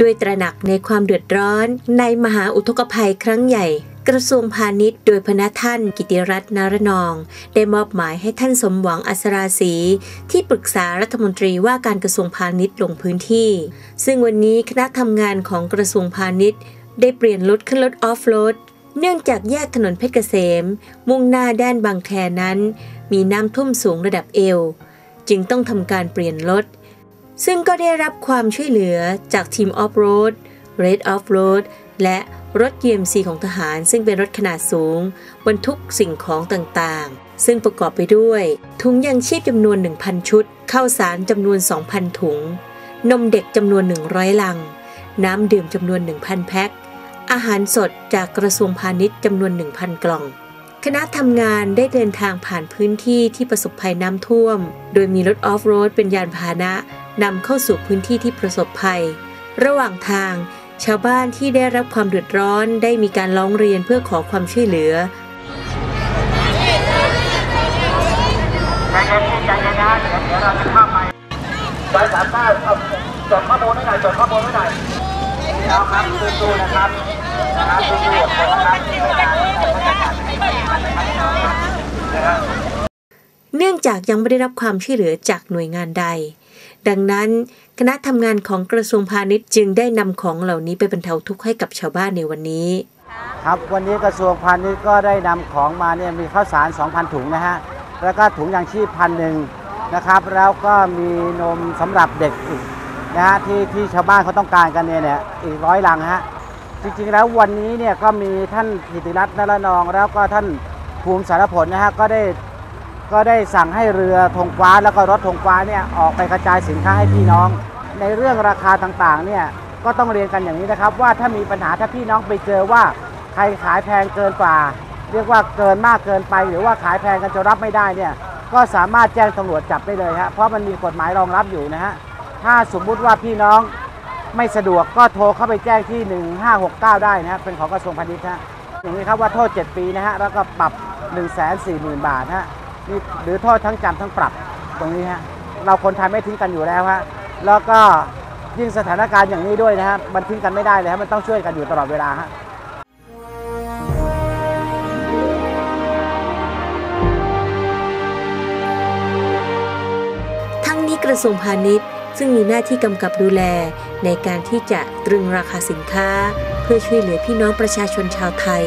ด้วยตระหนักในความเดือดร้อนในมหาอุทกภัยครั้งใหญ่กระทรวงพาณิชย์โดยพนักท่านกิติรัตน์นารนอง ได้มอบหมายให้ท่านสมหวังอัศราศีที่ปรึกษารัฐมนตรีว่าการกระทรวงพาณิชย์ลงพื้นที่ ซึ่งวันนี้คณะทำงานของกระทรวงพาณิชย์ ได้เปลี่ยนรถขึ้นรถออฟโรดเนื่องจากแยกถนนเพชรเกษม มุ่งหน้าด้านบางแคนั้น มีน้ำท่วมสูงระดับเอว จึงต้องทำการเปลี่ยนรถ ซึ่งก็ได้รับความช่วยเหลือจากทีมออฟโรด Red Off Road และรถ GMC ของทหาร ซึ่งเป็นรถขนาดสูง บรรทุกสิ่งของต่างๆ ซึ่งประกอบไปด้วย ถุงยางชีพจำนวน 1,000 ชุด ข้าวสารจำนวน 2,000 ถุง นมเด็กจำนวน 100 ลัง น้ำดื่มจำนวน 1,000 แพ็ค อาหารสดจากกระทรวงพาณิชย์จำนวน 1,000 กล่อง คณะทำงานได้เดินทางผ่านพื้นที่ที่ประสบภัยน้ำท่วม โดยมีรถออฟโรดเป็นยานพาหนะนำเข้าสู่พื้นที่ที่ประสบภัย ระหว่างทาง ชาวบ้านที่ได้รับความเดือดร้อนได้มีการร้องเรียนเพื่อขอความช่วยเหลือใจเย็นๆใจเย็นนะเดี๋ยวเดี๋ยวเราจะข้ามไปใจสามเก้าเอดข้อมูลไว้หน่อยจดข้อมูลไว้หน่อยพี่น้องครับสู้ๆนะครับนะครับสู้ๆอดทนนะครับไม่นานเราก็จะผ่านไปนะครับ เนื่องจากยังไม่ได้รับความช่วยเหลือจากหน่วยงานใด ดังนั้นคณะทำงานของกระทรวงพาณิชย์จึงได้นำของเหล่านี้ไปบรรเทาทุกข์ให้กับชาวบ้านในวันนี้ ครับวันนี้กระทรวงพาณิชย์ก็ได้นำของมาเนี่ยมีข้าวสาร 2,000 ถุงนะฮะแล้วก็ถุงยางชีพพันหนึ่งนะครับ แล้วก็มีนมสำหรับเด็กอีกนะฮะที่ที่ชาวบ้านเขาต้องการกันเนี่ยเนี่ยอีกร้อยลังฮะจริงๆแล้ววันนี้เนี่ยก็มีท่านกิติรัตน์นรนอง แล้วก็ท่านภูมิสารผลนะฮะก็ได้ ก็ได้สั่งให้เรือธงฟ้าแล้วก็รถธงฟ้าเนี่ยออกไปกระจายสินค้าให้พี่น้อง ในเรื่องราคาต่างๆเนี่ยก็ต้องเรียนกันอย่างนี้นะครับ ว่าถ้ามีปัญหาถ้าพี่น้องไปเจอว่าใครขายแพงเกินกว่า เรียกว่าเกินมากเกินไป หรือว่าขายแพงกันจนรับไม่ได้เนี่ยก็สามารถแจ้งตำรวจจับได้เลยฮะเพราะมันมีกฎหมายรองรับอยู่นะฮะถ้าสมมุติว่าพี่น้องไม่สะดวกก็โทรเข้าไปแจ้งที่ 1569 ได้นะฮะเป็นของกระทรวงพาณิชย์ฮะอย่างนี้ครับว่าโทษ 7 ปีนะฮะแล้วก็ปรับ 1 4 0 0 0 0 บาทฮะ นี่หรือโทษทั้งจำทั้งปรับตรงนี้ฮะเราคนไทยไม่ทิ้งกันอยู่แล้วฮะแล้วก็ยิ่งสถานการณ์อย่างนี้ด้วยนะฮะมันทิ้งกันไม่ได้เลยฮะมันต้องช่วยกันอยู่ตลอดเวลาฮะทั้งนี้กระทรวงพาณิชย์ ซึ่งมีหน้าที่กำกับดูแลในการที่จะตรึงราคาสินค้า เพื่อช่วยเหลือพี่น้องประชาชนชาวไทย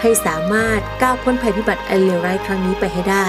ให้สามารถก้าวพ้นภัยพิบัติอันเลวร้ายครั้งนี้ไปให้ได้